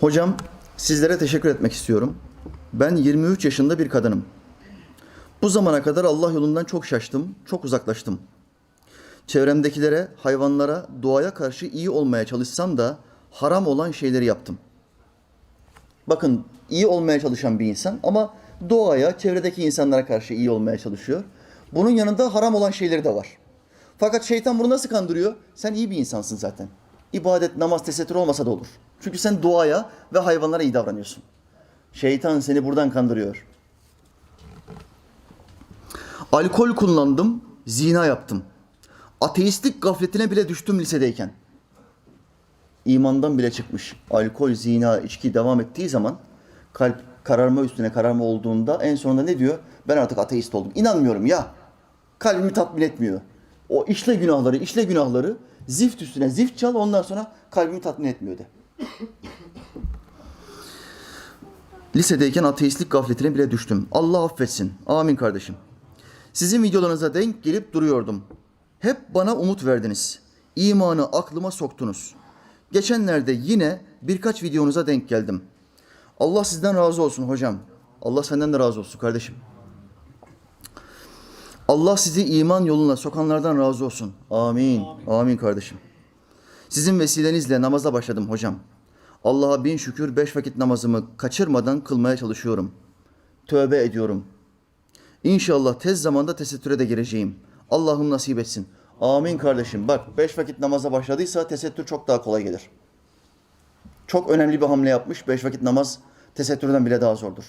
Hocam sizlere teşekkür etmek istiyorum. Ben 23 yaşında bir kadınım. Bu zamana kadar Allah yolundan çok şaştım, çok uzaklaştım. Çevremdekilere, hayvanlara, doğaya karşı iyi olmaya çalışsam da haram olan şeyleri yaptım. Bakın iyi olmaya çalışan bir insan ama doğaya, çevredeki insanlara karşı iyi olmaya çalışıyor. Bunun yanında haram olan şeyleri de var. Fakat şeytan bunu nasıl kandırıyor? Sen iyi bir insansın zaten. İbadet, namaz, tesettür olmasa da olur. Çünkü sen doğaya ve hayvanlara iyi davranıyorsun. Şeytan seni buradan kandırıyor. Alkol kullandım, zina yaptım. Ateistlik gafletine bile düştüm lisedeyken. İmandan bile çıkmış. Alkol, zina, içki devam ettiği zaman kalp kararma üstüne kararma olduğunda en sonunda ne diyor? Ben artık ateist oldum. İnanmıyorum ya. Kalbimi tatmin etmiyor. O işle günahları, işle günahları zift üstüne zift çal ondan sonra kalbimi tatmin etmiyor de. Lisedeyken ateistlik gafletine bile düştüm. Allah affetsin. Amin kardeşim. Sizin videolarınıza denk gelip duruyordum. Hep bana umut verdiniz. İmanı aklıma soktunuz. Geçenlerde yine birkaç videonuza denk geldim. Allah sizden razı olsun hocam. Allah senden de razı olsun kardeşim. Allah sizi iman yoluna sokanlardan razı olsun. Amin. Amin kardeşim. Sizin vesilenizle namaza başladım hocam. Allah'a bin şükür beş vakit namazımı kaçırmadan kılmaya çalışıyorum. Tövbe ediyorum. İnşallah tez zamanda tesettüre de gireceğim. Allah'ım nasip etsin. Amin kardeşim. Bak beş vakit namaza başladıysa tesettür çok daha kolay gelir. Çok önemli bir hamle yapmış. Beş vakit namaz tesettürden bile daha zordur.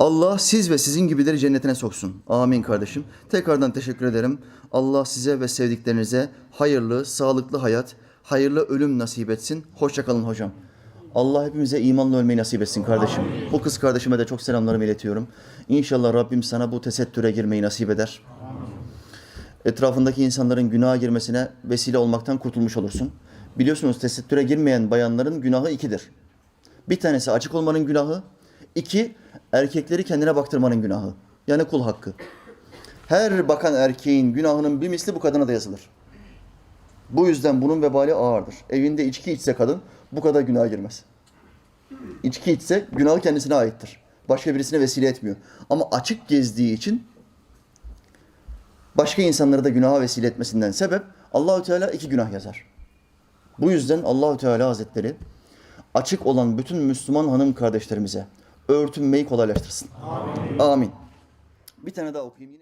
Allah siz ve sizin gibileri cennetine soksun. Amin kardeşim. Tekrardan teşekkür ederim. Allah size ve sevdiklerinize hayırlı, sağlıklı hayat, hayırlı ölüm nasip etsin. Hoşçakalın hocam. Allah hepimize imanla ölmeyi nasip etsin kardeşim. Bu kız kardeşime de çok selamlarımı iletiyorum. İnşallah Rabbim sana bu tesettüre girmeyi nasip eder. Etrafındaki insanların günaha girmesine vesile olmaktan kurtulmuş olursun. Biliyorsunuz tesettüre girmeyen bayanların günahı ikidir. Bir tanesi açık olmanın günahı, iki erkekleri kendine baktırmanın günahı. Yani kul hakkı. Her bakan erkeğin günahının bir misli bu kadına da yazılır. Bu yüzden bunun vebali ağırdır. Evinde içki içse kadın bu kadar günaha girmez. İçki içse günahı kendisine aittir. Başka birisine vesile etmiyor. Ama açık gezdiği için başka insanları da günaha vesile etmesinden sebep Allahü Teala iki günah yazar. Bu yüzden Allahü Teala Hazretleri açık olan bütün Müslüman hanım kardeşlerimize örtünmeyi kolaylaştırsın. Amin. Amin. Bir tane daha okuyayım.